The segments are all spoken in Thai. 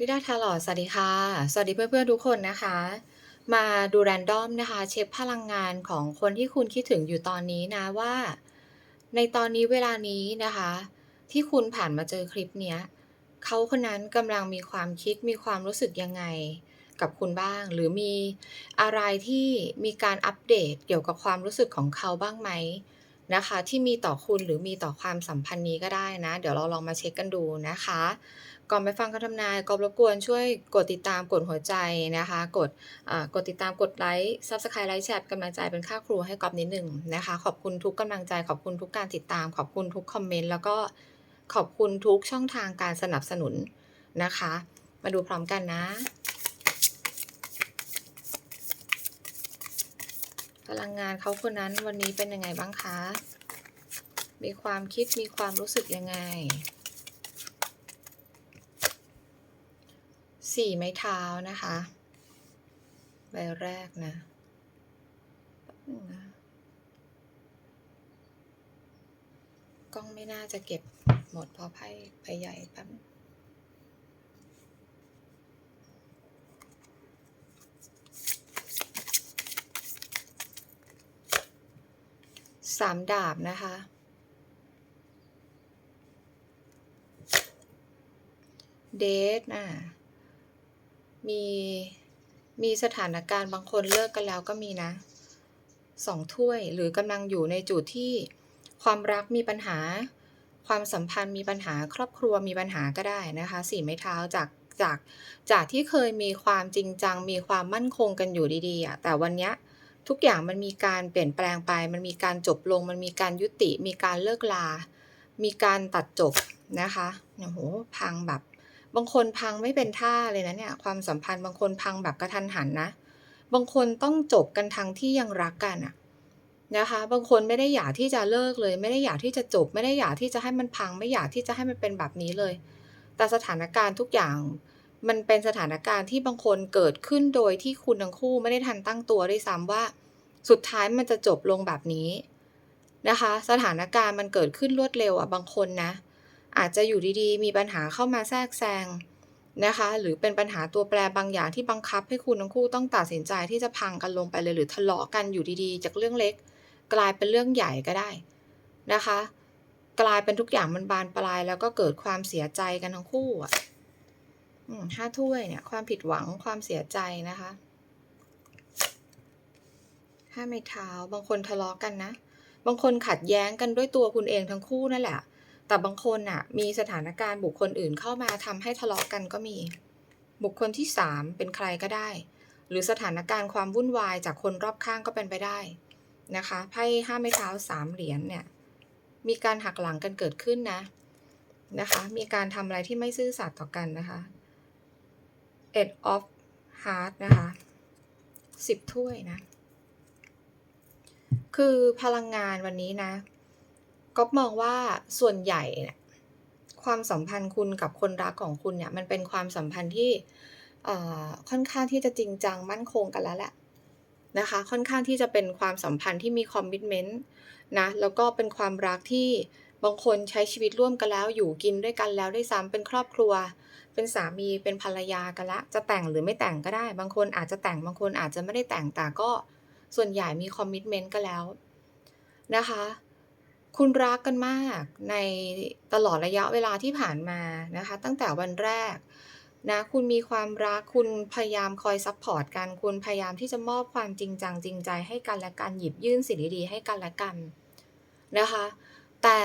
วิดาทาลอดสวัสดีค่ะ สวัสดีเพื่อนๆทุกคนนะคะ มาดูแรนดอมนะคะ เช็คพลังงานของคนที่คุณคิดถึงอยู่ตอนนี้นะว่า ในตอนนี้เวลานี้นะคะ ที่คุณผ่านมาเจอคลิปเนี้ยเขาคนนั้นกำลังมีความคิดมีความรู้สึกยังไงกับคุณบ้าง หรือมีอะไรที่มีการอัปเดตเกี่ยวกับความรู้สึกของเขาบ้างไหมนะคะ ที่มีต่อคุณหรือมีต่อความสัมพันธ์นี้ก็ได้นะ เดี๋ยวเราลองมาเช็คกันดูนะคะ ก่อนไปฟังคำทำนายกอบรบกวนช่วยกดติดตามกดหัวใจนะคะ กดกดติดตามกดไลค์ซับสไครต์ไลค์แชร์กำลังใจเป็นค่าครูให้กอบนิดหนึ่งนะคะ ขอบคุณทุกกำลังใจ ขอบคุณทุกการติดตาม ขอบคุณทุกคอมเมนต์แล้วก็ขอบคุณทุกช่องทางการสนับสนุนนะคะ มาดูพร้อมกันนะพลังงานเขาคนนั้นวันนี้เป็นยังไงบ้างคะ มีความคิดมีความรู้สึกยังไง สี่ไม้เท้านะคะ ใบแรกนะกล้องไม่น่าจะเก็บหมดเพราะไพ่ใบใหญ่แป๊บสามดาบนะคะ เดทอะ มีมีสถานการณ์บางคนเลิกกันแล้วก็มีนะสองถ้วยหรือกำลังอยู่ในจุดที่ความรักมีปัญหา ความสัมพันธ์มีปัญหาครอบครัวมีปัญหาก็ได้นะคะสี่ไม้เท้าจากจากจากที่เคยมีความจริงจัง มีความมั่นคงกันอยู่ดีๆอะแต่วันเนี้ยทุกอย่างมันมีการเปลี่ยนแปลงไป มันมีการจบลง มันมีการยุติ มีการเลิกลา มีการตัดจบนะคะโอ้โหพังแบบ บางคนพังไม่เป็นท่าเลยนะเนี่ย ความสัมพันธ์บางคนพังแบบกระทันหันนะ บางคนต้องจบกันทั้งที่ยังรักกันอะนะคะ บางคนไม่ได้อยากที่จะเลิกเลย ไม่ได้อยากที่จะจบ ไม่ได้อยากที่จะให้มันพัง ไม่อยากที่จะให้มันเป็นแบบนี้เลย แต่สถานการณ์ทุกอย่างมันเป็นสถานการณ์ที่บางคนเกิดขึ้นโดยที่คุณทั้งคู่ไม่ได้ทันตั้งตัวด้วยซ้ำว่า สุดท้ายมันจะจบลงแบบนี้นะคะ สถานการณ์มันเกิดขึ้นรวดเร็วอะบางคนนะ อาจจะอยู่ดีๆ มีปัญหาเข้ามาแทรกแซงนะคะ หรือเป็นปัญหาตัวแปรบางอย่างที่บังคับให้คุณทั้งคู่ต้องตัดสินใจที่จะพังกันลงไปเลยหรือทะเลาะกันอยู่ดีๆ จากเรื่องเล็ก กลายเป็นเรื่องใหญ่ก็ได้นะคะ กลายเป็นทุกอย่างมันบานปลาย แล้วก็เกิดความเสียใจกันทั้งคู่อะห้าถ้วยเนี่ย ความผิดหวังความเสียใจนะคะห้าไม้เท้าบางคนทะเลาะกันนะ บางคนขัดแย้งกันด้วยตัวคุณเองทั้งคู่นั่นแหละ แต่บางคนน่ะมีสถานการณ์บุคคลอื่นเข้ามาทำให้ทะเลาะกันก็มี บุคคลที่สามเป็นใครก็ได้ หรือสถานการณ์ความวุ่นวายจากคนรอบข้างก็เป็นไปได้นะคะไพ่ห้าไม้เท้าสามเหรียญเนี่ยมีการหักหลังกันเกิดขึ้นนะนะคะ มีการทำอะไรที่ไม่ซื่อสัตย์ต่อกันนะคะ eight of heart นะคะสิบถ้วยนะ คือพลังงานวันนี้นะ ก๊อฟมองว่าส่วนใหญ่เนี่ยความสัมพันธ์คุณกับคนรักของคุณเนี่ย มันเป็นความสัมพันธ์ที่ค่อนข้างที่จะจริงจังมั่นคงกันแล้วแหละนะคะ ค่อนข้างที่จะเป็นความสัมพันธ์ที่มีคอมมิชเมนต์นะแล้วก็เป็นความรักที่บางคนใช้ชีวิตร่วมกันแล้วอยู่กินด้วยกันแล้วได้ซ้ำเป็นครอบครัว เป็นสามีเป็นภรรยากันละ จะแต่งหรือไม่แต่งก็ได้ บางคนอาจจะแต่งบางคนอาจจะไม่ได้แต่งแต่ก็ส่วนใหญ่มีคอมมิชเมนต์กันแล้วนะคะ คุณรักกันมากในตลอดระยะเวลาที่ผ่านมานะคะ ตั้งแต่วันแรกนะคุณมีความรักคุณพยายามคอยซัพพอร์ตกันคุณพยายามที่จะมอบความจริงจังจริงใจให้กันและกันหยิบยื่นสิ่งดีๆให้กันและกันนะคะ แต่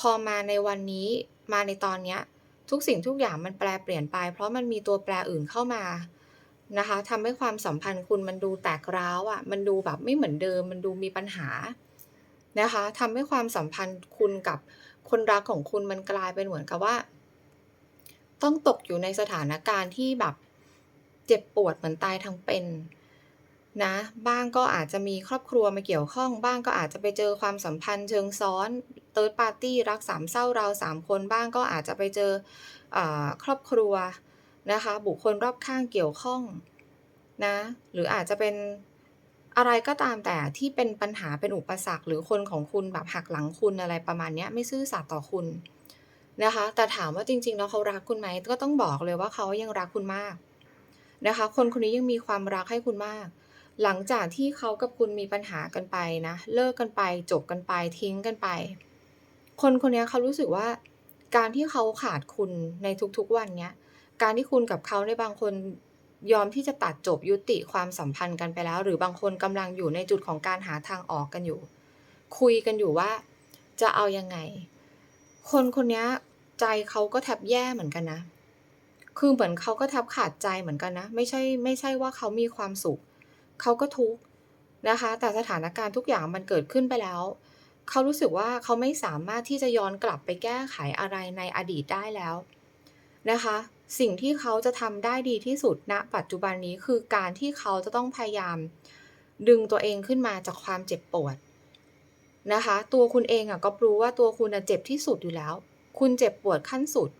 พอมาในวันนี้มาในตอนเนี้ยทุกสิ่งทุกอย่างมันแปลเปลี่ยนไป เพราะมันมีตัวแปรอื่นเข้ามานะคะทำให้ความสัมพันธ์คุณมันดูแตกร้าวอะ่ะมันดูแบบไม่เหมือนเดิม มันดูมีปัญหา นะคะทำให้ความสัมพันธ์คุณกับคนรักของคุณมันกลายเป็นเหมือนกับว่า ต้องตกอยู่ในสถานการณ์ที่แบบเจ็บปวดเหมือนตายทั้งเป็นนะบ้างก็อาจจะมีครอบครัวมาเกี่ยวข้อง บ้างก็อาจจะไปเจอความสัมพันธ์เชิงซ้อนเติร์ดปาร์ตี้รักสามเศร้าเราสามคนบ้างก็อาจจะไปเจออครอบครัวนะคะ บุคคลรอบข้างเกี่ยวข้องนะหรืออาจจะเป็น อะไรก็ตามแต่ที่เป็นปัญหาเป็นอุปสรรค หรือคนของคุณแบบหักหลังคุณอะไรประมาณนี้ไม่ซื่อสัตย์ต่อคุณนะคะ แต่ถามว่าจริงๆแล้วเขารักคุณไหมก็ต้องบอกเลยว่าเขายังรักคุณมากนะคะ คนคนนี้ยังมีความรักให้คุณมาก หลังจากที่เขากับคุณมีปัญหากันไปนะเลิกกันไป จบกันไปทิ้งกันไป คนคนนี้เขารู้สึกว่า การที่เขาขาดคุณในทุกๆวันเนี้ยการที่คุณกับเขาในบางคน ยอมที่จะตัดจบยุติความสัมพันธ์กันไปแล้ว หรือบางคนกำลังอยู่ในจุดของการหาทางออกกันอยู่ คุยกันอยู่ว่า จะเอายังไง คนคนนี้ใจเขาก็แทบแย่เหมือนกันนะ คือเหมือนเขาก็แทบขาดใจเหมือนกันนะ ไม่ใช่ไม่ใช่ว่าเขามีความสุข เขาก็ทุกข์นะคะ แต่สถานการณ์ทุกอย่างมันเกิดขึ้นไปแล้ว เขารู้สึกว่าเขาไม่สามารถที่จะย้อนกลับไปแก้ไขอะไรในอดีตได้แล้วนะคะ สิ่งที่เขาจะทำได้ดีที่สุดณปัจจุบันนี้คือการที่เขาจะต้องพยายาม ดึงตัวเองขึ้นมาจากความเจ็บปวดนะคะ ตัวคุณเองอะก็รู้ว่าตัวคุณเจ็บที่สุดอยู่แล้ว คุณเจ็บปวดขั้นสุด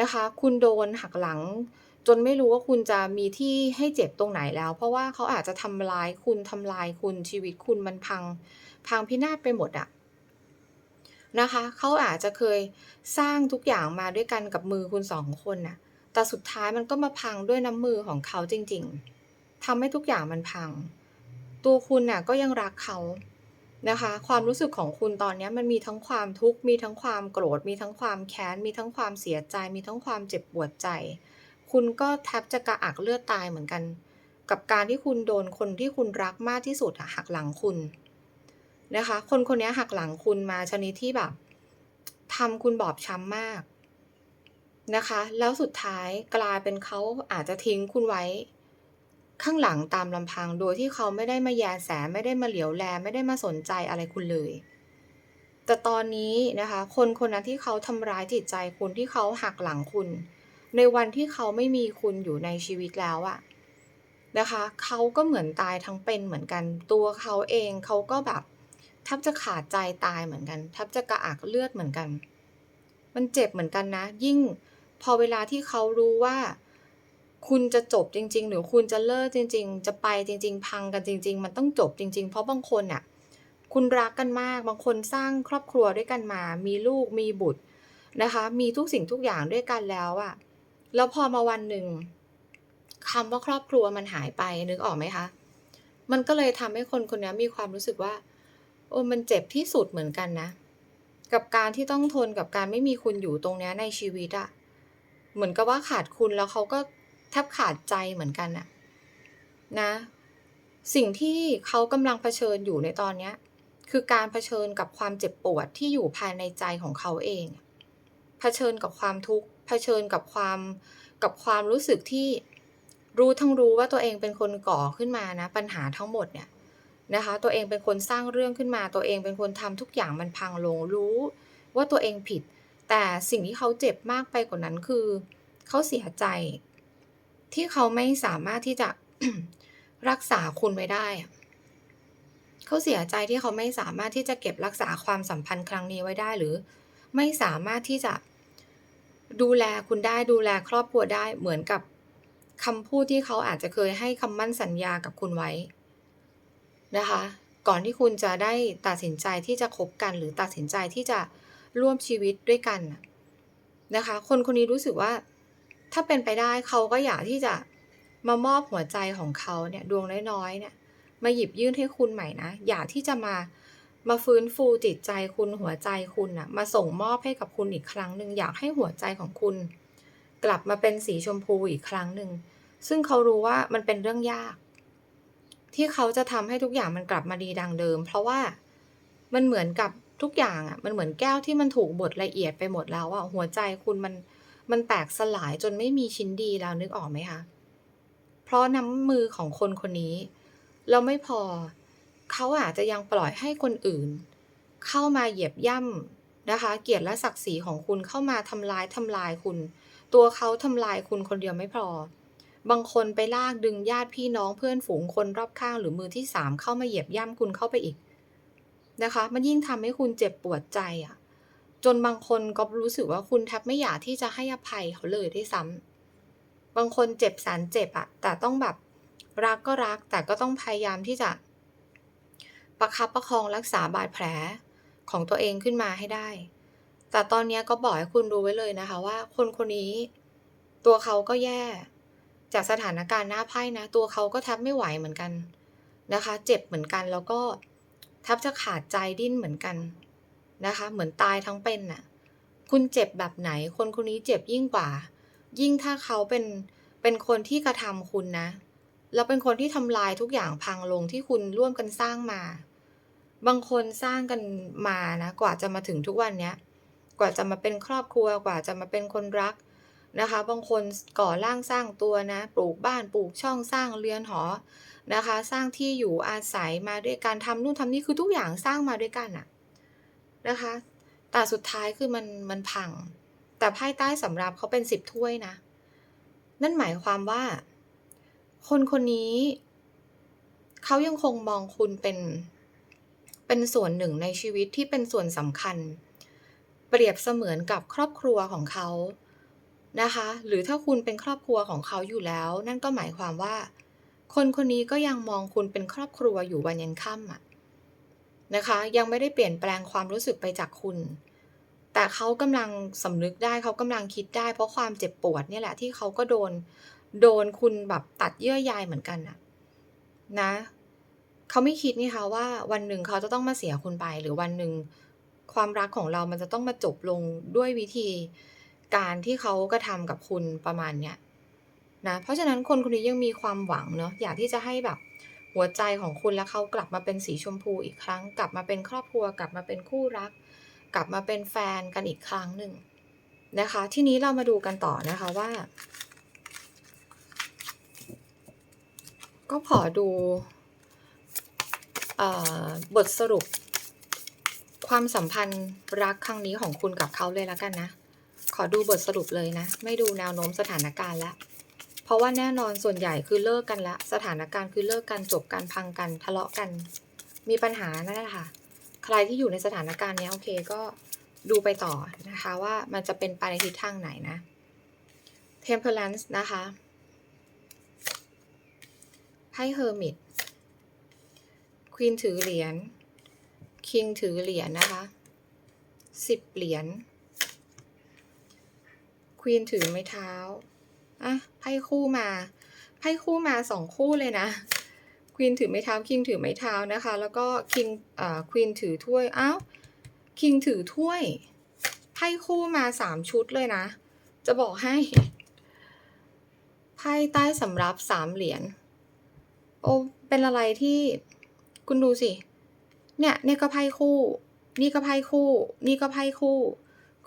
นะคะ คุณโดนหักหลัง จนไม่รู้ว่าคุณจะมีที่ให้เจ็บตรงไหนแล้ว เพราะว่าเขาอาจจะทำร้ายคุณทำลายคุณชีวิตคุณมันพัง พังพินาศไปหมดอะนะคะเขาอาจจะเคยสร้างทุกอย่างมาด้วยกันกับมือคุณ2คนน่ะ แต่สุดท้ายมันก็มาพังด้วยน้ำมือของเขาจริงๆทำให้ทุกอย่างมันพัง ตัวคุณน่ะก็ยังรักเขานะคะ ความรู้สึกของคุณตอนนี้มันมีทั้งความทุกข์มีทั้งความโกรธ มีทั้งความแค้น มีทั้งความเสียใจ มีทั้งความเจ็บปวดใจ คุณก็แทบจะกระอักเลือดตายเหมือนกัน กับการที่คุณโดนคนที่คุณรักมากที่สุดหักหลังคุณนะคะ คนคนนี้หักหลังคุณมาชนิดที่แบบทำคุณบอบช้ำมาก นะคะ แล้วสุดท้ายกลายเป็นเขาอาจจะทิ้งคุณไว้ ข้างหลังตามลำพังโดยที่เขาไม่ได้มาแยแสไม่ได้มาเหลียวแลไม่ได้มาสนใจอะไรคุณเลย แต่ตอนนี้นะคะ คนคนนั้นที่เขาทำร้ายจิตใจคุณที่เขาหักหลังคุณ ในวันที่เขาไม่มีคุณอยู่ในชีวิตแล้วอะนะคะเขาก็เหมือนตายทั้งเป็นเหมือนกัน ตัวเขาเองเขาก็แบบแทบจะขาดใจตายเหมือนกันแทบจะกระอักเลือดเหมือนกัน มันเจ็บเหมือนกันนะ ยิ่ง พอเวลาที่เขารู้ว่า คุณจะจบจริง ๆ หรือคุณจะเลิกจริง ๆ จะไปจริง ๆ พังกันจริง ๆ มันต้องจบจริง ๆ เพราะบางคนน่ะคุณรักกันมาก บางคนสร้างครอบครัวด้วยกันมา มีลูกมีบุตรนะคะ มีทุกสิ่งทุกอย่างด้วยกันแล้วอะแล้วพอมาวันหนึ่งคำว่าครอบครัวมันหายไปนึกออกไหมคะ มันก็เลยทำให้คนคนนี้มีความรู้สึกว่าเออมันเจ็บที่สุดเหมือนกันนะ กับการที่ต้องทนกับการไม่มีคุณอยู่ตรงนี้ในชีวิตอะ เหมือนกับว่าขาดคุณแล้วเขาก็แทบขาดใจเหมือนกันน่ะนะ สิ่งที่เขากำลังเผชิญอยู่ในตอนนี้คือการเผชิญกับความเจ็บปวดที่อยู่ภายในใจของเขาเองเผชิญกับความทุกข์เผชิญกับความกับความรู้สึกที่รู้ทั้งรู้ว่าตัวเองเป็นคนก่อขึ้นมานะ ปัญหาทั้งหมดเนี่ยนะคะ ตัวเองเป็นคนสร้างเรื่องขึ้นมา ตัวเองเป็นคนทำทุกอย่างมันพังลงรู้ ว่าตัวเองผิด แต่สิ่งที่เขาเจ็บมากไปกว่านั้นคือ เขาเสียใจ ที่เขาไม่สามารถที่จะรักษาคุณไว้ได้ เขาเสียใจที่เขาไม่สามารถที่จะเก็บรักษาความสัมพันธ์ครั้งนี้ไว้ได้หรือ ไม่สามารถที่จะดูแลคุณได้ดูแลครอบครัวได้เหมือนกับคำพูดที่เขาอาจจะเคยให้คำมั่นสัญญากับคุณไว้นะคะ ก่อนที่คุณจะได้ตัดสินใจที่จะคบกันหรือตัดสินใจที่จะ ร่วมชีวิตด้วยกันนะคะ คนคนนี้รู้สึกว่า ถ้าเป็นไปได้เขาก็อยากที่จะมามอบหัวใจของเขาเนี่ยดวงน้อยๆเนี่ยมาหยิบยื่นให้คุณใหม่นะ อยากที่จะมามาฟื้นฟูจิตใจคุณหัวใจคุณน่ะมาส่งมอบให้กับคุณอีกครั้งหนึ่งอยากให้หัวใจของคุณ กลับมาเป็นสีชมพูอีกครั้งหนึ่งซึ่งเขารู้ว่ามันเป็นเรื่องยาก ที่เขาจะทำให้ทุกอย่างมันกลับมาดีดังเดิม เพราะว่ามันเหมือนกับ ทุกอย่างอะมันเหมือนแก้วที่มันถูกบดละเอียดไปหมดแล้วอะหัวใจคุณมันมันแตกสลายจนไม่มีชิ้นดีแล้วนึกออกไหมคะ?เพราะน้ำมือของคนคนนี้แล้วไม่พอ เขาอาจจะยังปล่อยให้คนอื่น เข้ามาเหยียบย่ำนะคะ เกียรติและศักดิ์ศรีของคุณเข้ามาทำร้ายทำลายคุณ ตัวเขาทำลายคุณคนเดียวไม่พอ บางคนไปลากดึงญาติพี่น้องเพื่อนฝูงคนรอบข้างหรือมือที่3เข้ามาเหยียบย่ำคุณเข้าไปอีก นะคะ มันยิ่งทำให้คุณเจ็บปวดใจอะจนบางคนก็รู้สึกว่าคุณแทบไม่อยากที่จะให้อภัยเขาเลยด้วยซ้ำบางคนเจ็บแสนเจ็บอะแต่ต้องแบบรักก็รัก แต่ก็ต้องพยายามที่จะ ประคับประคองรักษาบาดแผลของตัวเองขึ้นมาให้ได้ แต่ตอนนี้ก็บอกให้คุณรู้ไว้เลยนะคะว่า คนคนนี้ ตัวเขาก็แย่ จากสถานการณ์หน้าไพ่นะ ตัวเขาก็แทบไม่ไหวเหมือนกันนะคะ เจ็บเหมือนกันแล้วก็ แทบจะขาดใจดิ้นเหมือนกันนะคะ เหมือนตายทั้งเป็นน่ะ คุณเจ็บแบบไหน คนคนนี้เจ็บยิ่งกว่า ยิ่งถ้าเขาเป็นเป็นคนที่กระทำคุณนะ แล้วเป็นคนที่ทำลายทุกอย่างพังลงที่คุณร่วมกันสร้างมา บางคนสร้างกันมานะ กว่าจะมาถึงทุกวันเนี้ย กว่าจะมาเป็นครอบครัว กว่าจะมาเป็นคนรัก นะคะ บางคนก่อร่างสร้างตัวนะ ปลูกบ้านปลูกช่องสร้างเรือนหอนะคะ สร้างที่อยู่อาศัยมาด้วยการทำนู่นทำนี่คือทุกอย่างสร้างมาด้วยกันอะนะคะ แต่สุดท้ายคือมันมันพัง แต่ไพ่ใต้สำรับเขาเป็นสิบถ้วยนะ นั่นหมายความว่า คนคนนี้เขายังคงมองคุณเป็นเป็นส่วนหนึ่งในชีวิตที่เป็นส่วนสำคัญ เปรียบเสมือนกับครอบครัวของเขา นะคะ หรือถ้าคุณเป็นครอบครัวของเขาอยู่แล้ว นั่นก็หมายความว่า คนคนนี้ก็ยังมองคุณเป็นครอบครัวอยู่วันยันค่ำอะนะคะ ยังไม่ได้เปลี่ยนแปลงความรู้สึกไปจากคุณ แต่เขากำลังสำนึกได้เขากำลังคิดได้ เพราะความเจ็บปวดเนี่ยแหละที่เขาก็โดน โดนคุณแบบตัดเยื่อใยเหมือนกันนะนะเขาไม่คิดนี่คะว่าวันหนึ่งเขาจะต้องมาเสียคุณไป หรือวันหนึ่งความรักของเรามันจะต้องมาจบลงด้วยวิธี การที่เขากระทำกับคุณประมาณเนี้ยนะเพราะฉะนั้นคนคนนี้ยังมีความหวังเนาะอยากที่จะให้แบบหัวใจของคุณและเขากลับมาเป็นสีชมพูอีกครั้ง กลับมาเป็นครอบครัว กลับมาเป็นคู่รัก กลับมาเป็นแฟนกันอีกครั้งหนึ่งนะคะ ทีนี้เรามาดูกันต่อนะคะว่า ก็ขอดูเอ่อบทสรุป ความสัมพันธ์รักครั้งนี้ของคุณกับเขาเลยแล้วกันนะ อดูบทสรุปเลยนะ ไม่ดูแนวโน้มสถานการณ์ล้วเพราะว่าแน่นอนส่วนใหญ่คือเลิกกันละ สถานการณ์คือเลิกกันจบกันพังกันทะเลาะกัน มีปัญหานั่นแหละค่ะ ใครที่อยู่ในสถานการณ์นี้โอเคก็ดูไปต่อนะคะว่ามันจะเป็นไปในทิศทางไหนนะ Temperance นะคะไพ่ Hermit ควีนถือเหรียญคิงถือเหรียญนะคะสิบเหรียญ ควีนถือไม้เท้าอะไพ่คู่มาไพ่คู่มาสองคู่เลยนะควีนถือไม้เท้าคิงถือไม้เท้านะคะ แล้วก็คิงอ่าควีนถือถ้วยอ้าวคิงถือถ้วยไพ่คู่มาสามชุดเลยนะ จะบอกให้ไพ่ใต้สำรับสามเหรียญโอ้เป็นอะไรที่คุณดูสิเนี่ยนี่ก็ไพ่คู่ นี่ก็ไพ่คู่ นี่ก็ไพ่คู่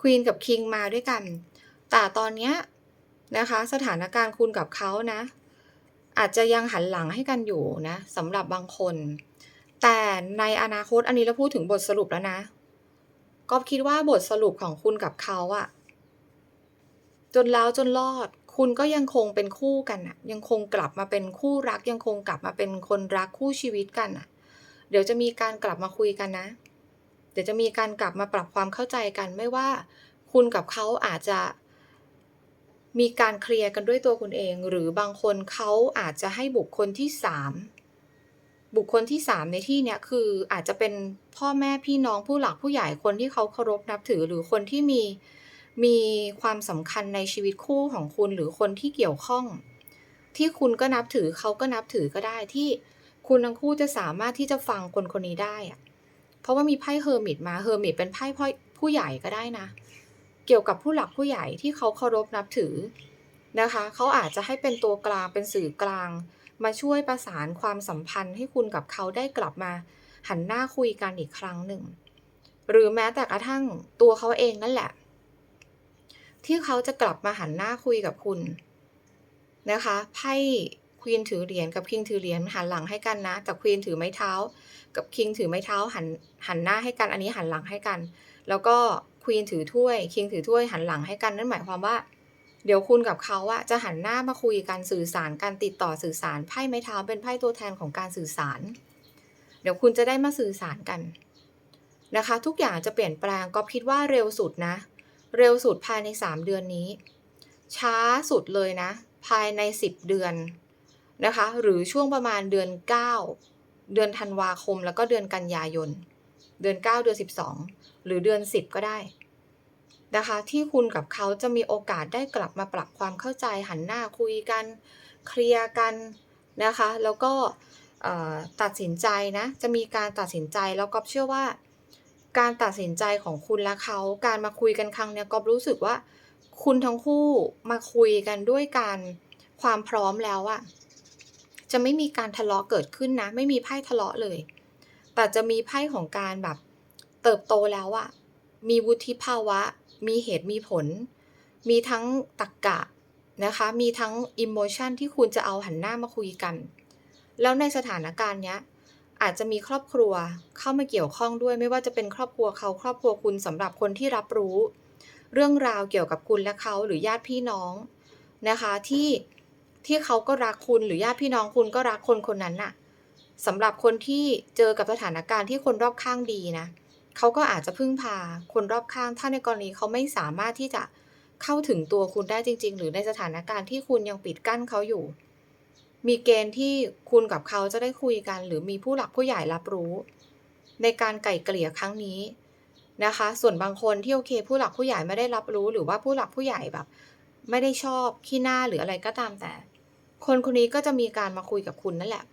ควีนกับคิงมาด้วยกัน แต่ตอนเนี้ยนะคะสถานการณ์คุณกับเขานะ อาจจะยังหันหลังให้กันอยู่นะสำหรับบางคน แต่ในอนาคตอันนี้เราพูดถึงบทสรุปแล้วนะก็คิดว่าบทสรุปของคุณกับเขาอะจนแล้วจนรอด คุณก็ยังคงเป็นคู่กันอะยังคงกลับมาเป็นคู่รัก ยังคงกลับมาเป็นคนรักคู่ชีวิตกันอะเดี๋ยวจะมีการกลับมาคุยกันนะ เดี๋ยวจะมีการกลับมาปรับความเข้าใจกันไม่ว่า คุณกับเขาอาจจะ มีการเคลียร์กันด้วยตัวคุณเอง หรือบางคนเขาอาจจะให้บุคคลที่สามบุคคลที่สามในที่เนี้ยคืออาจจะเป็นพ่อแม่พี่น้องผู้หลักผู้ใหญ่คนที่เขาเคารพนับถือหรือคนที่มีมีความสำคัญในชีวิตคู่ของคุณหรือคนที่เกี่ยวข้อง ที่คุณก็นับถือเขาก็นับถือก็ได้ที่คุณทั้งคู่จะสามารถที่จะฟังคนคนนี้ได้อะเพราะว่ามีไพ่เฮอร์มิตมาเฮอร์มิตเป็นไพ่พ่อผู้ใหญ่ก็ได้นะ เกี่ยวกับผู้หลักผู้ใหญ่ที่เขาเคารพนับถือนะคะเขาอาจจะให้เป็นตัวกลางเป็นสื่อกลาง มาช่วยประสานความสัมพันธ์ให้คุณกับเขาได้กลับมาหันหน้าคุยกันอีกครั้งหนึ่ง หรือแม้แต่กระทั่งตัวเขาเองนั่นแหละ ที่เขาจะกลับมาหันหน้าคุยกับคุณนะคะไพ่ควีนถือเหรียญกับคิงถือเหรียญหันหลังให้กันนะแต่ควีนถือไม้เท้า กับคิงถือไม้เท้าหันหันหน้าให้กันอันนี้หันหลังให้กัน แล้วก็ ควีนถือถ้วยคิงถือถ้วยหันหลังให้กันนั่นหมายความว่า เดี๋ยวคุณกับเขาอะจะหันหน้ามาคุยกันสื่อสารการติดต่อสื่อสารไพ่ไม้เท้าเป็นไพ่ตัวแทนของการสื่อสาร เดี๋ยวคุณจะได้มาสื่อสารกันนะคะ ทุกอย่างจะเปลี่ยนแปลงก็คิดว่าเร็วสุดนะ เร็วสุดภายในสามเดือนนี้ ช้าสุดเลยนะ ภายในสิบเดือนนะคะ หรือช่วงประมาณเดือน 9 เดือนธันวาคมแล้วก็เดือนกันยายน เดือน 9 เดือน 12 หรือเดือน 10 ก็ได้นะคะ ที่คุณกับเขาจะมีโอกาสได้กลับมาปรับความเข้าใจหันหน้าคุยกัน เคลียร์กันนะคะ แล้วก็ตัดสินใจนะ จะมีการตัดสินใจแล้วก๊อฟเชื่อว่า การตัดสินใจของคุณและเขา การมาคุยกันครั้งนี้ก๊อฟรู้สึกว่า คุณทั้งคู่มาคุยกันด้วยการความพร้อมแล้วอะจะไม่มีการทะเลาะเกิดขึ้นนะ ไม่มีไพ่ทะเลาะเลย แต่จะมีไพ่ของการแบบเติบโตแล้วอะมีวุฒิภาวะ มีเหตุมีผล มีทั้งตรรกะนะคะ มีทั้งอิโมชันที่คุณจะเอาหันหน้ามาคุยกัน แล้วในสถานการณ์เนี้ยอาจจะมีครอบครัวเข้ามาเกี่ยวข้องด้วยไม่ว่าจะเป็นครอบครัวเขาครอบครัวคุณสำหรับคนที่รับรู้ เรื่องราวเกี่ยวกับคุณและเขาหรือญาติพี่น้องนะคะที่ที่เขาก็รักคุณหรือญาติพี่น้องคุณก็รักคนคนนั้นน่ะ สำหรับคนที่เจอกับสถานการณ์ที่คนรอบข้างดีนะเขาก็อาจจะพึ่งพาคนรอบข้าง ถ้าในกรณีเขาไม่สามารถที่จะเข้าถึงตัวคุณได้จริง ๆ หรือในสถานการณ์ที่คุณยังปิดกั้นเขาอยู่ มีเกณฑ์ที่คุณกับเขาจะได้คุยกัน หรือมีผู้หลักผู้ใหญ่รับรู้ ในการไก่เกลี่ยครั้งนี้นะคะ ส่วนบางคนที่โอเค ผู้หลักผู้ใหญ่ไม่ได้รับรู้ หรือว่าผู้หลักผู้ใหญ่แบบ ไม่ได้ชอบขี้หน้าหรืออะไรก็ตามแต่ คนคนนี้ก็จะมีการมาคุยกับคุณนั่นแหละ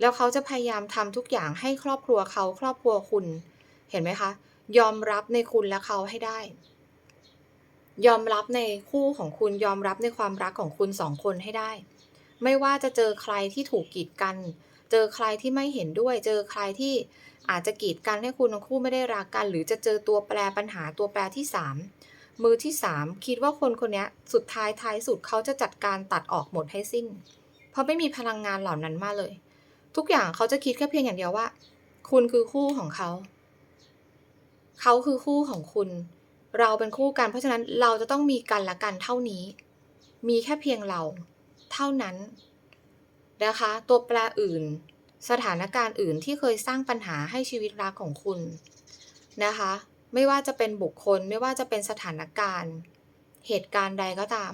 แล้วเขาจะพยายามทำทุกอย่างให้ครอบครัวเขาครอบครัวคุณ เห็นไหมคะ ยอมรับในคุณและเขาให้ได้ ยอมรับในคู่ของคุณยอมรับในความรักของคุณ2คนให้ได้ ไม่ว่าจะเจอใครที่ถูกกีดกัน เจอใครที่ไม่เห็นด้วย เจอใครที่อาจจะกีดกันให้คุณทั้งคู่ไม่ได้รักกัน หรือจะเจอตัวแปรปัญหาตัวแปรที่3มือที่3คิดว่าคนคนนี้สุดท้ายท้ายสุดเขาจะจัดการตัดออกหมดให้สิ้น เพราะไม่มีพลังงานเหล่านั้นมาเลย ทุกอย่างเขาจะคิดแค่เพียงอย่างเดียวว่า คุณคือคู่ของเขา เขาคือคู่ของคุณ เราเป็นคู่กัน เพราะฉะนั้นเราจะต้องมีกันและกันเท่านี้ มีแค่เพียงเรา เท่านั้นนะคะ ตัวแปรอื่น สถานการณ์อื่นที่เคยสร้างปัญหาให้ชีวิตรักของคุณนะคะ ไม่ว่าจะเป็นบุคคล ไม่ว่าจะเป็นสถานการณ์ เหตุการณ์ใดก็ตาม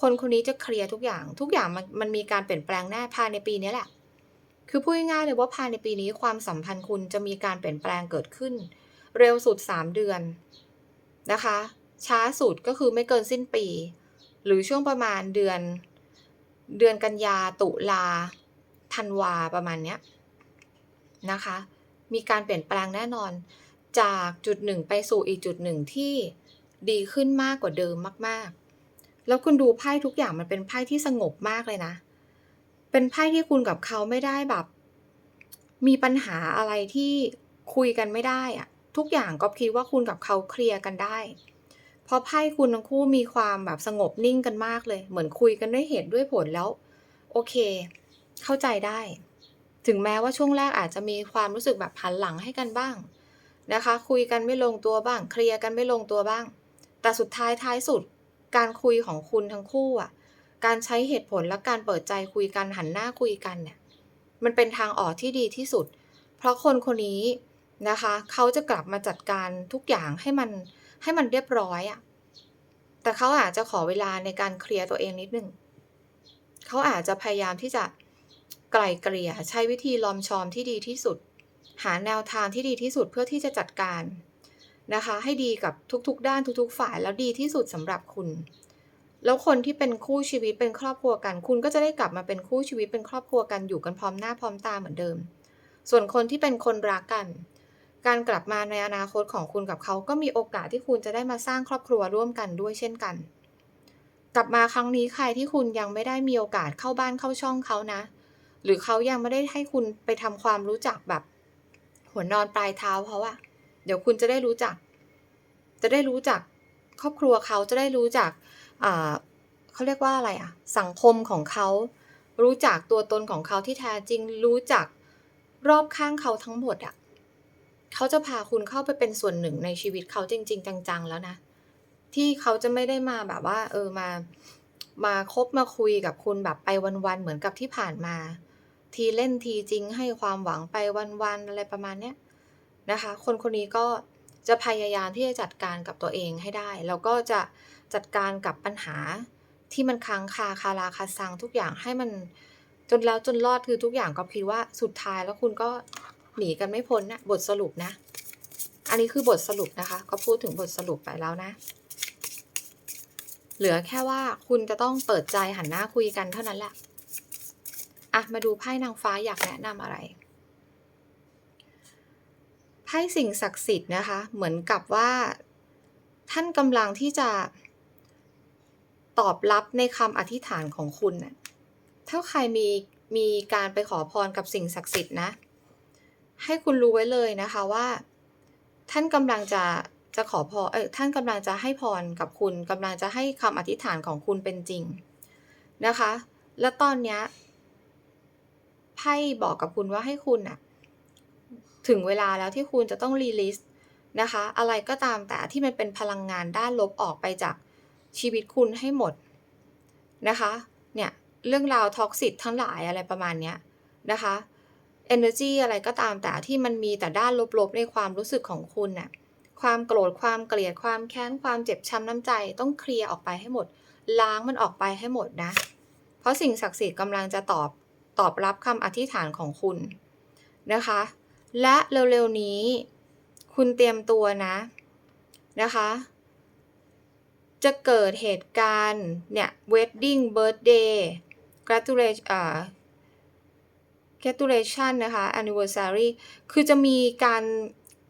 คนคนนี้จะเคลียร์ทุกอย่าง ทุกอย่างมันมันมีการเปลี่ยนแปลงแน่ภายในปีนี้แหละ คือพูดง่ายๆเลยว่าภายในปีนี้ความสัมพันธ์คุณจะมีการเปลี่ยนแปลงเกิดขึ้น เร็วสุด 3 เดือนนะคะ ช้าสุดก็คือไม่เกินสิ้นปี หรือช่วงประมาณเดือน เดือนกันยาตุลาธันวาประมาณเนี้ยนะคะ มีการเปลี่ยนแปลงแน่นอน จากจุดหนึ่งไปสู่อีกจุดหนึ่งที่ดีขึ้นมากกว่าเดิมมากๆ แล้วคุณดูไพ่ทุกอย่างมันเป็นไพ่ที่สงบมากเลยนะ เป็นไพ่ที่คุณกับเขาไม่ได้แบบ มีปัญหาอะไรที่คุยกันไม่ได้อะทุกอย่างก็คิดว่าคุณกับเขาเคลียร์กันได้ เพราะไพ่คุณทั้งคู่มีความแบบสงบนิ่งกันมากเลย เหมือนคุยกันด้วยเหตุด้วยผลแล้ว โอเค เข้าใจได้ ถึงแม้ว่าช่วงแรกอาจจะมีความรู้สึกแบบหันหลังให้กันบ้างนะคะ คุยกันไม่ลงตัวบ้าง เคลียร์กันไม่ลงตัวบ้าง แต่สุดท้ายท้ายสุดการคุยของคุณทั้งคู่อะ การใช้เหตุผลและการเปิดใจคุยกันหันหน้าคุยกันเนี่ยมันเป็นทางออกที่ดีที่สุด เพราะคนคนนี้นะคะเขาจะกลับมาจัดการทุกอย่างให้มันให้มันเรียบร้อยอะแต่เขาอาจจะขอเวลาในการเคลียร์ตัวเองนิดหนึ่งเขาอาจจะพยายามที่จะไกล่เกลี่ยใช้วิธีลอมชอมที่ดีที่สุด หาแนวทางที่ดีที่สุดเพื่อที่จะจัดการนะคะ ให้ดีกับทุกๆ ด้านทุก ๆ ฝ่ายแล้วดีที่สุดสำหรับคุณ แล้วคนที่เป็นคู่ชีวิตเป็นครอบครัวกัน คุณก็จะได้กลับมาเป็นคู่ชีวิตเป็นครอบครัวกันอยู่กันพร้อมหน้าพร้อมตาเหมือนเดิม ส่วนคนที่เป็นคนรักกัน การกลับมาในอนาคตของคุณกับเขาก็มีโอกาสที่คุณจะได้มาสร้างครอบครัวร่วมกันด้วยเช่นกัน กลับมาครั้งนี้ใครที่คุณยังไม่ได้มีโอกาสเข้าบ้านเข้าช่องเขานะ หรือเขายังไม่ได้ให้คุณไปทำความรู้จักแบบ หัวนอนปลายเท้าเขาอะเดี๋ยวคุณจะได้รู้จัก จะได้รู้จัก ครอบครัวเขาจะได้รู้จัก เขาเรียกว่าอะไรอะสังคมของเขา รู้จักตัวตนของเขาที่แท้จริง รู้จักรอบข้างเขาทั้งหมดอะเขาจะพาคุณเข้าไปเป็นส่วนหนึ่งในชีวิตเขาจริง ๆ จัง ๆ แล้วนะ ที่เขาจะไม่ได้มาแบบว่า เออมามาคบมาคุยกับคุณแบบไปวัน ๆ เหมือนกับที่ผ่านมา ทีเล่นทีจริงให้ความหวังไปวัน ๆ อะไรประมาณเนี้ยนะคะ คนคนนี้ก็จะพยายามที่จะจัดการกับตัวเองให้ได้ แล้วก็จะ จัดการกับปัญหาที่มันค้างคาคาราคาซังทุกอย่างให้มันจนแล้วจนรอดคือทุกอย่างก็คิดว่าสุดท้ายแล้วคุณก็หนีกันไม่พ้นน่ะบทสรุปนะ อันนี้คือบทสรุปนะคะ ก็พูดถึงบทสรุปไปแล้วนะ เหลือแค่ว่าคุณจะต้องเปิดใจหันหน้าคุยกันเท่านั้นแหละอะมาดูไพ่นางฟ้าอยากแนะนำอะไรไพ่สิ่งศักดิ์สิทธิ์นะคะ เหมือนกับว่า ท่านกำลังที่จะ ตอบรับในคำอธิษฐานของคุณน่ะถ้าใครมีมีการไปขอพรกับสิ่งศักดิ์สิทธิ์นะ ให้คุณรู้ไว้เลยนะคะว่า ท่านกำลังจะจะขอพรเออท่านกำลังจะให้พรกับคุณกำลังจะให้คำอธิษฐานของคุณเป็นจริงนะคะ แล้วตอนเนี้ยไพ่บอกกับคุณว่าให้คุณอะถึงเวลาแล้วที่คุณจะต้องรีลิสนะคะ อะไรก็ตามแต่ที่มันเป็นพลังงานด้านลบออกไปจาก ชีวิตคุณให้หมดนะคะ เนี่ย เรื่องราวท็อกซิตทั้งหลายอะไรประมาณเนี้ยนะคะ energy อะไรก็ตามแต่ที่มันมีแต่ด้านลบๆ ในความรู้สึกของคุณน่ะความโกรธความเกลียดความแค้นความเจ็บช้ำน้ำใจ ต้องเคลียร์ออกไปให้หมด ล้างมันออกไปให้หมดนะ เพราะสิ่งศักดิ์สิทธิ์กำลังจะตอบตอบรับคำอธิษฐานของคุณนะคะ และเร็วๆนี้ คุณเตรียมตัวนะนะคะ จะเกิดเหตุการณ์เนี่ย wedding birthday gratulation อ่า gratulation นะคะ anniversary คือจะมีการ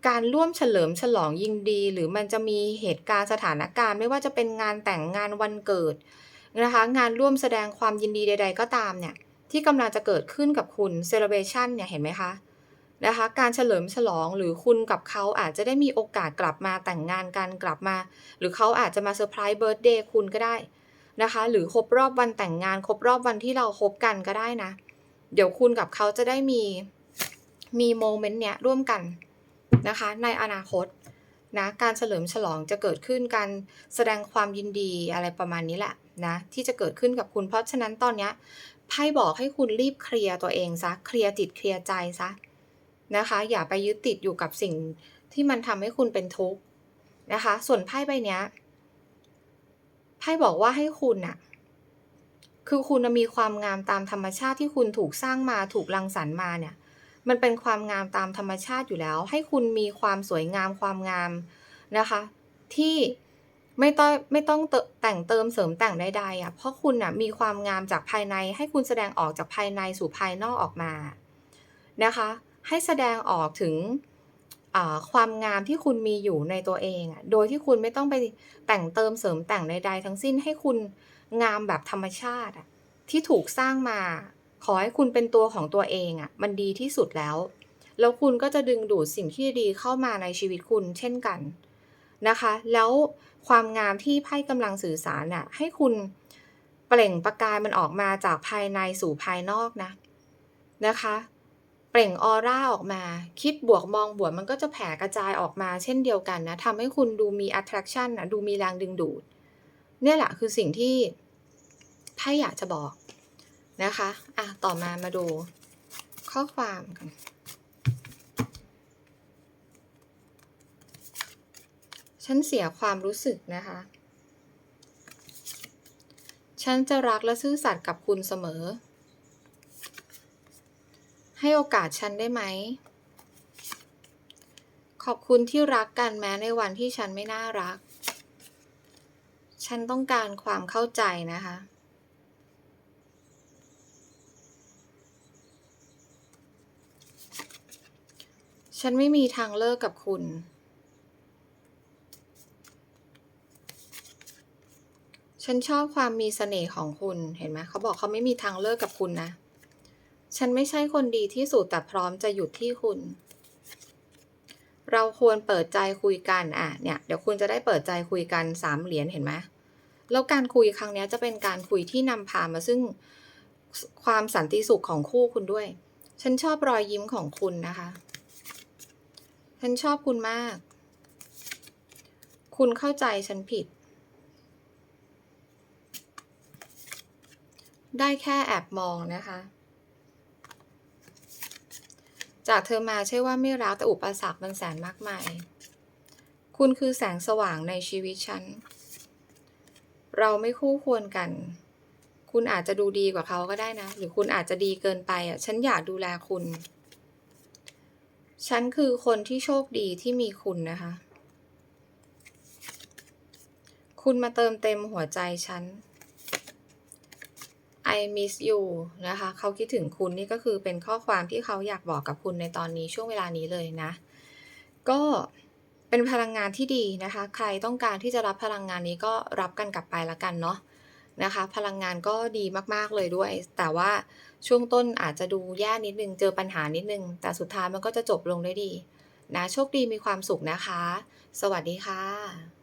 การร่วมเฉลิมฉลองยินดี หรือมันจะมีเหตุการณ์สถานการณ์ ไม่ว่าจะเป็นงานแต่งงานวันเกิดนะคะงานร่วมแสดงความยินดีใด ๆ ก็ตามเนี่ย ที่กำลังจะเกิดขึ้นกับคุณ celebration เนี่ยเห็นไหมคะ นะคะ การเฉลิมฉลองหรือคุณกับเขาอาจจะได้มีโอกาสกลับมาแต่งงานกันกลับมา หรือเขาอาจจะมาเซอร์ไพรส์เบิร์ d เดย์คุณก็ได้นะคะ หรือครบรอบวันแต่งงาน ครบรอบวันที่เราคบกันก็ได้นะ เดี๋ยวคุณกับเขาจะได้มีมีโมเมนต์เนี้ยร่วมกันนะคะ ในอนาคตนะการเฉลิมฉลองจะเกิดขึ้นการแสดงความยินดีอะไรประมาณนี้แหละนะที่จะเกิดขึ้นกับคุณเพราะฉะนั้นตอนเนี้ยไพ่บอกให้คุณรีบเคลียร์ตัวเองซะเคลียร์จิตเคลียร์ใจซะ นะคะ อย่าไปยึดติดอยู่กับสิ่งที่มันทำให้คุณเป็นทุกข์นะคะ ส่วนไพ่ใบนี้ไพ่บอกว่าให้คุณน่ะคือคุณน่ะมีความงามตามธรรมชาติที่คุณถูกสร้างมาถูกรังสรรค์มาเนี่ย มันเป็นความงามตามธรรมชาติอยู่แล้ว ให้คุณมีความสวยงามความงามนะคะ ที่ไม่ต้องไม่ต้องแต่งเติมเสริมแต่งใดๆอะเพราะคุณน่ะมีความงามจากภายในให้คุณแสดงออกจากภายในสู่ภายนอกออกมานะคะ ให้แสดงออกถึงความงามที่คุณมีอยู่ในตัวเองอะโดยที่คุณไม่ต้องไปแต่งเติมเสริมแต่งใดๆทั้งสิ้นให้คุณงามแบบธรรมชาติอะที่ถูกสร้างมา ขอให้คุณเป็นตัวของตัวเองอะมันดีที่สุดแล้ว แล้วคุณก็จะดึงดูดสิ่งที่ดีเข้ามาในชีวิตคุณเช่นกันนะคะ แล้วความงามที่ไพ่กำลังสื่อสารน่ะให้คุณเปล่งประกายมันออกมาจากภายในสู่ภายนอกนะนะคะ เปล่งออร่าออกมา คิดบวกมองบวกมันก็จะแผ่กระจายออกมาเช่นเดียวกันนะทำให้คุณดูมี attraction นะดูมีแรงดึงดูด เนี่ยแหละคือสิ่งที่ไพ่อยากจะบอกนะคะอะต่อมามาดูข้อความกันฉันเสียความรู้สึกนะคะ ฉันจะรักและซื่อสัตย์กับคุณเสมอ ให้โอกาสฉันได้ไหม ขอบคุณที่รักกันแม้ในวันที่ฉันไม่น่ารัก ฉันต้องการความเข้าใจนะคะ ฉันไม่มีทางเลิกกับคุณฉันชอบความมีเสน่ห์ของคุณ เห็นไหม เขาบอกเขาไม่มีทางเลิกกับคุณนะ ฉันไม่ใช่คนดีที่สุดแต่พร้อมจะหยุดที่คุณ เราควรเปิดใจคุยกันอะเนี่ยเดี๋ยวคุณจะได้เปิดใจคุยกันสามเหรียญเห็นไหมแล้วการคุยครั้งนี้จะเป็นการคุยที่นำพามาซึ่งความสันติสุขของคู่คุณด้วย ฉันชอบรอยยิ้มของคุณนะคะ ฉันชอบคุณมาก คุณเข้าใจฉันผิด ได้แค่แอบมองนะคะ จากเธอมาใช่ว่าไม่รักแต่อุปสรรคมันแสนมากมาย คุณคือแสงสว่างในชีวิตฉัน เราไม่คู่ควรกัน คุณอาจจะดูดีกว่าเขาก็ได้นะ หรือคุณอาจจะดีเกินไปอะ ฉันอยากดูแลคุณ ฉันคือคนที่โชคดีที่มีคุณนะคะ คุณมาเติมเต็มหัวใจฉัน I miss you นะคะเขาคิดถึงคุณนี่ก็คือเป็นข้อความที่เขาอยากบอกกับคุณในตอนนี้ช่วงเวลานี้เลยนะ ก็เป็นพลังงานที่ดีนะคะ ใครต้องการที่จะรับพลังงานนี้ก็รับกันกลับไปละกันเนาะนะคะ พลังงานก็ดีมากๆเลยด้วย แต่ว่าช่วงต้นอาจจะดูแย่นิดนึง เจอปัญหานิดนึง แต่สุดท้ายมันก็จะจบลงด้วยดีนะโชคดีมีความสุขนะคะ สวัสดีค่ะ